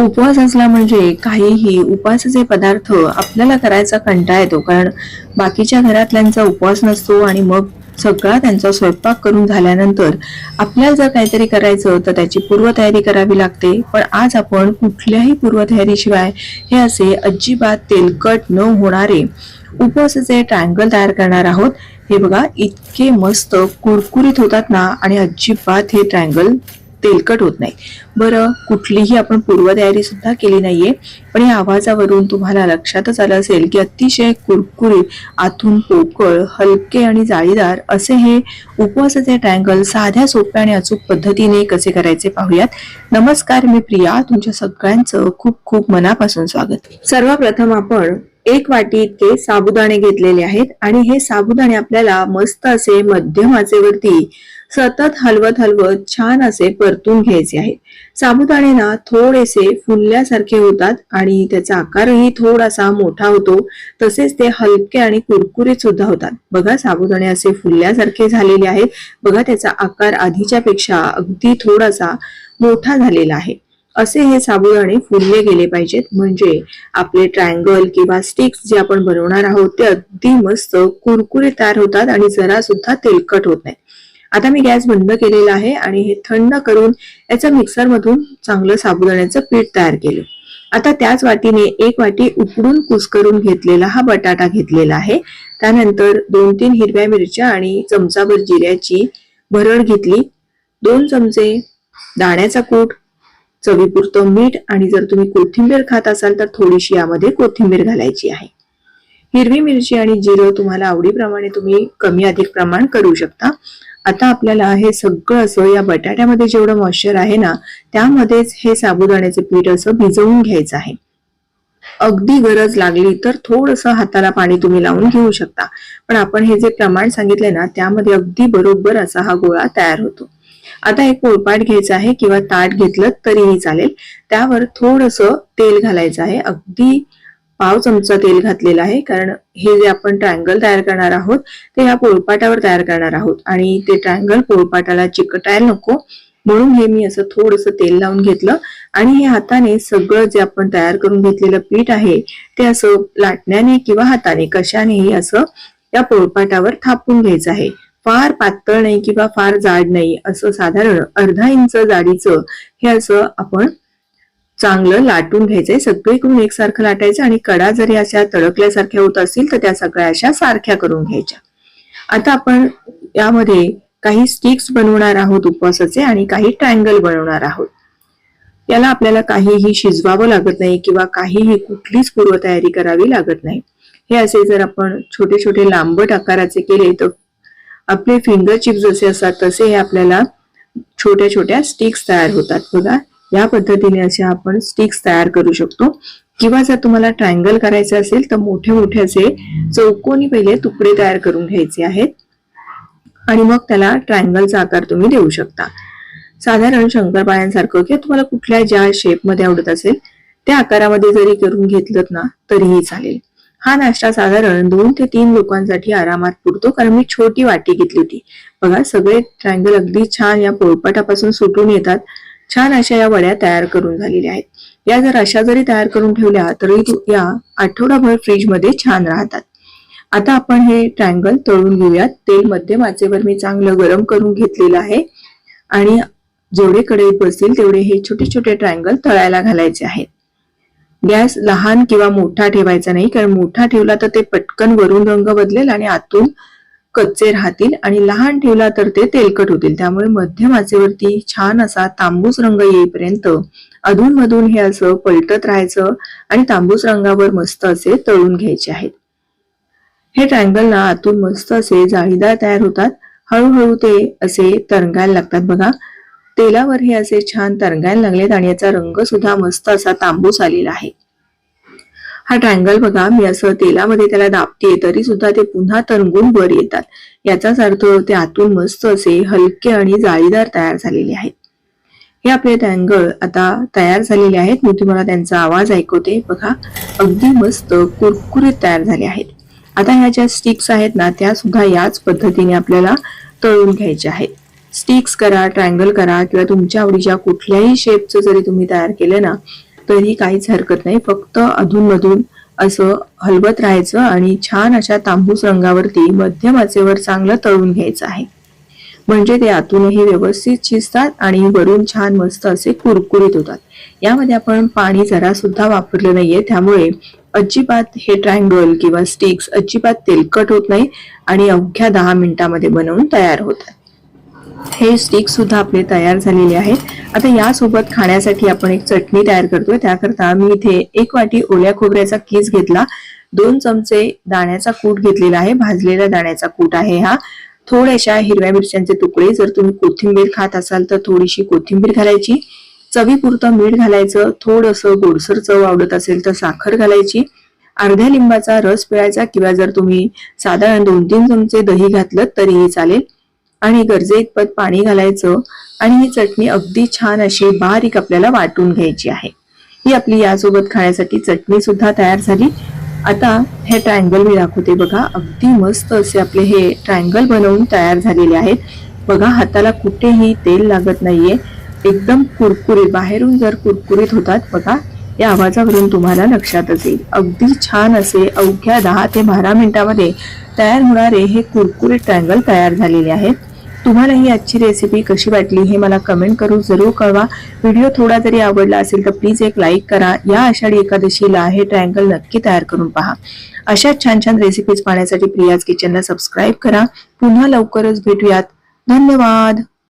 उपवास असला म्हणजे काहीही उपवासाचे पदार्थ आपल्याला करायचा कंटाळा येतो. कारण बाकीच्या घरातल्यांचा उपवास नसतो आणि मग सगळा त्यांचा स्वयंपाक करून झाल्यानंतर आपल्याला जर काहीतरी करायचं तर त्याची पूर्वतयारी करावी लागते. पण आज आपण कुठल्याही पूर्वतयारीशिवाय हे असे अजिबात तेलकट न होणारे उपवासाचे ट्रायंगल तयार करणार आहोत. हे बघा इतके मस्त कुरकुरीत होतात ना आणि अजिबात हे ट्रायंगल तेलकट होत नाही. बरं कुठलीही आपण पूर्वतयारी सुद्धा केली नाहीये पण या आवाजावरून तुम्हाला लक्षातच आलं असेल की अतिशय कुरकुरीत आतून पोकळ हलके आणि जाळीदार असे हे उपवासाचे ट्रँगल साध्या सोप्या आणि अचूक पद्धतीने कसे करायचे पाहूयात. नमस्कार मी प्रिया. तुमच्या सगळ्यांचं खूप खूप मनापासून स्वागत. सर्वप्रथम आपण एक वाटी इतके साबुदाणे घेतलेले आहेत आणि हे साबुदाणे आपल्याला मस्त असे मध्यम आचेवरती सतत हलवत हलवत छान असे परतून घ्यायचे आहेत. साबुदाणे ना थोडेसे फुलल्यासारखे होतात आणि त्याचा आकारही थोडासा मोठा होतो. तसेच ते हलके आणि कुरकुरीत सुद्धा होतात. बघा साबुदाणे असे फुलल्यासारखे झालेले आहेत. बघा त्याचा आकार आधीच्या पेक्षा अगदी थोडासा मोठा झालेला आहे. असे हे साबुदाणे फुलले गेले पाहिजेत. म्हणजे आपले ट्रायंगल किंवा स्टिक्स जे आपण बनवणार आहोत ते अगदी मस्त कुरकुरे तयार होतात आणि जरा सुद्धा तेलकट होत नाही आता मी गॅस बंद केलेला आहे आणि हे थंड करून याचं मिक्सर मधून चांगलं साबुदाण्याचं पीठ तयार केलं. आता त्याच वाटीने एक वाटी उकडून कुसकरून घेतलेला हा बटाटा घेतलेला आहे. त्यानंतर दोन तीन हिरव्या मिरच्या आणि चमचाभर जिऱ्याची भरड घेतली. दोन चमचे दाण्याचा कूट चवीपुरतं मीठ आणि जर तुम्ही कोथिंबीर खात असाल तर थोडीशी यामध्ये कोथिंबीर घालायची आहे. हिरवी मिरची आणि जिरं तुम्हाला आवडीप्रमाणे तुम्ही कमी अधिक प्रमाण करू शकता. आता आपल्याला हे सगळं असं या बटाट्यामध्ये जेवढं मॉइश्चर आहे ना त्यामध्येच हे साबुदाण्याचे पीठ असं भिजवून घ्यायचं आहे. अगदी गरज लागली तर थोडस हाताला पाणी तुम्ही लावून घेऊ शकता. पण आपण हे जे प्रमाण सांगितले ना त्यामध्ये अगदी बरोबर असा हा गोळा तयार होतो. आता एक पोळपाट घ्यायचा आहे किंवा ताट घेतलं तरीही चालेल. त्यावर थोडस तेल घालायचं आहे. अगदी पाव चमचा तेल घातलेला आहे कारण हे जे आपण ट्रायंगल तयार करणार आहोत ते ह्या पोळपाटावर तयार करणार आहोत. आणि ते ट्रायंगल पोळपाटाला चिकटायला नको म्हणून हे मी असं थोडस तेल लावून घेतलं. आणि हे हाताने सगळं जे आपण तयार करून घेतलेलं पीठ आहे ते असं लाटण्याने किंवा हाताने कशानेही असं या पोळपाटावर थापून घ्यायचं आहे. फार पातळ नाही किंवा फार जाड नाही असं साधारण अर्धा इंच जाडीचं हे असं आपण चांगलं लाटून घ्यायचंय. सगळीकडून एकसारखं लाटायचं आणि कडा जरी अशा तडकल्यासारख्या होत असतील तर त्या सगळ्या अशा सारख्या करून घ्यायच्या. आता आपण यामध्ये काही स्टिक्स बनवणार आहोत उपवासाचे आणि काही ट्रँगल बनवणार आहोत. याला आपल्याला काहीही शिजवावं लागत नाही किंवा काहीही कुठलीच पूर्वतयारी करावी लागत नाही. हे असे जर आपण छोटे छोटे लांबट आकाराचे केले तर आपले फिंगर चिप्स जसे असतात तसे हे आपल्याला छोट्या छोट्या स्टिक्स तयार होतात. बघा या पद्धतीने असे आपण स्टिक्स तयार करू शकतो. किंवा जर तुम्हाला ट्रायंगल करायचे असेल तर मोठे मोठे असे चौकोनी पहिले तुकडे तयार करून घ्यायचे आहेत. आणि मग त्याला ट्रायंगलचा आकार तुम्ही देऊ शकता. साधारण शंकरपाळ्यांसारखं किंवा तुम्हाला कुठल्या ज्या शेपमध्ये आवडत असेल त्या आकारामध्ये जरी करून घेतलं ना तरीही चालेल. हा नाश्ता साधारण दोन ते तीन लोकांसाठी आरामात पुरतो कारण मी छोटी वाटी घेतली होती. बघा सगळे ट्रायंगल अगदी छान या पोळपाटापासून सुटून येतात. छान अशा या वड्या तयार करून झालेल्या आहेत. या जर अशा जरी तयार करून ठेवल्या तरी या आठवडाभर फ्रीजमध्ये छान राहतात. आता आपण हे ट्रँगल तळून घेऊयात. तेल मध्यम आचेवर मी चांगलं गरम करून घेतलेलं आहे. आणि जेवढे कडे बसतील तेवढे हे छोटे छोटे ट्रँगल तळायला घालायचे आहेत. गॅस लहान किंवा मोठा ठेवायचा नाही कारण मोठा ठेवला तर ते पटकन वरून रंग बदलेल आणि आतून कच्चे राहतील आणि लहान ठेवला तर ते तेलकट होतील. त्यामुळे मध्यम आचेवरती छान असा तांबूस रंग येईपर्यंत अधून मधून हे असं पलटत राहायचं आणि तांबूस रंगावर मस्त असे तळून घ्यायचे आहेत. हे ट्रायंगल ना आतून मस्त असे जाळीदार तयार होतात. हळूहळू ते असे तरंगायला लागतात बघा. तेलावर हे असे छान तरंगायला लागलेत आणि याचा रंग सुद्धा मस्त असा तांबूस आलेला आहे. हा ट्रायंगल बघा मी असं तेलामध्ये त्याला दाबते तरी सुद्धा ते पुन्हा तरंगून वर येतात. याचाच अर्थ ते आतून मस्त असे हलके आणि जाळीदार तयार झालेले आहेत. हे आपले ट्रायंगल आता तयार झालेले आहेत. मी तुम्हाला त्यांचा आवाज ऐकवते. बघा अगदी मस्त कुरकुरीत तयार झाले आहेत. आता ह्या ज्या स्टिक्स आहेत ना त्या सुद्धा याच पद्धतीने आपल्याला तळून घ्यायच्या आहेत. स्टिक्स करा ट्रायंगल करा किंवा तुमच्या आवडीच्या कुठल्याही शेपचं जरी तुम्ही तयार केलं ना तरी काहीच हरकत नाही. फक्त अधूनमधून असं हलवत राहायचं आणि छान अशा तांबूस रंगावरती मध्यम आचेवर चांगलं तळून घ्यायचं आहे. म्हणजे ते आतूनही व्यवस्थित शिजतात आणि वरून छान मस्त असे कुरकुरीत होतात. यामध्ये आपण पाणी जरा सुद्धा वापरलं नाहीये. त्यामुळे अजिबात हे ट्रँगल किंवा स्टिक्स अजिबात तेलकट होत नाही आणि अवघ्या दहा मिनिटांमध्ये बनवून तयार होतात. हे स्टिकसुद्धा आपले तयार झालेले आहेत. आता यासोबत खाण्यासाठी आपण एक चटणी तयार करतोय. त्याकरता मी इथे एक वाटी ओल्या खोबऱ्याचा किस घेतला. दोन चमचे दाण्याचा कूट घेतलेला आहे. भाजलेला दाण्याचा कूट आहे हा. थोड्याशा हिरव्या मिरच्यांचे तुकडे. जर तुम्ही कोथिंबीर खात असाल तर थोडीशी कोथिंबीर घालायची. चवीपुरतं मीठ घालायचं. थोडंसं गोडसर चव आवडत असेल तर साखर घालायची. अर्ध्या लिंबाचा रस पिळायचा किंवा जर तुम्ही साधारण दोन तीन चमचे दही घातलं तरीही चालेल. आणि गरजेतपत पाणी घालायचं आणि ही चटणी अगदी छान अशी बारीक आपल्याला वाटून घ्यायची आहे. ही आपली यासोबत खाण्यासाठी चटणी सुद्धा तयार झाली. आता हे ट्रायंगल मी दाखवते बघा. अगदी मस्त असे आपले हे ट्रायंगल बनवून तयार झालेले आहेत. बघा हाताला कुठेही तेल लागत नाहीये. एकदम कुरकुरीत. बाहेरून जर कुरकुरीत होतात बघा या आवाजावरून तुम्हाला लक्षातच येईल अगदी छान असे अवघ्या दहा ते बारा मिनिटामध्ये तयार होणारे हे कुरकुरीत ट्रायंगल तयार झालेले आहेत. तुम्हाला ही आजची रेसिपी कशी वाटली हे मला कमेंट करून जरूर कळवा. व्हिडिओ थोडा जरी आवडला असेल तर प्लीज एक लाईक करा. या आषाढी एकादशीला हे ट्रायंगल नक्की तयार करून पहा. अशा छान छान रेसिपीज पाहण्यासाठी प्रियाज किचनला सबस्क्राईब करा. पुन्हा लवकरच भेटूयात. धन्यवाद!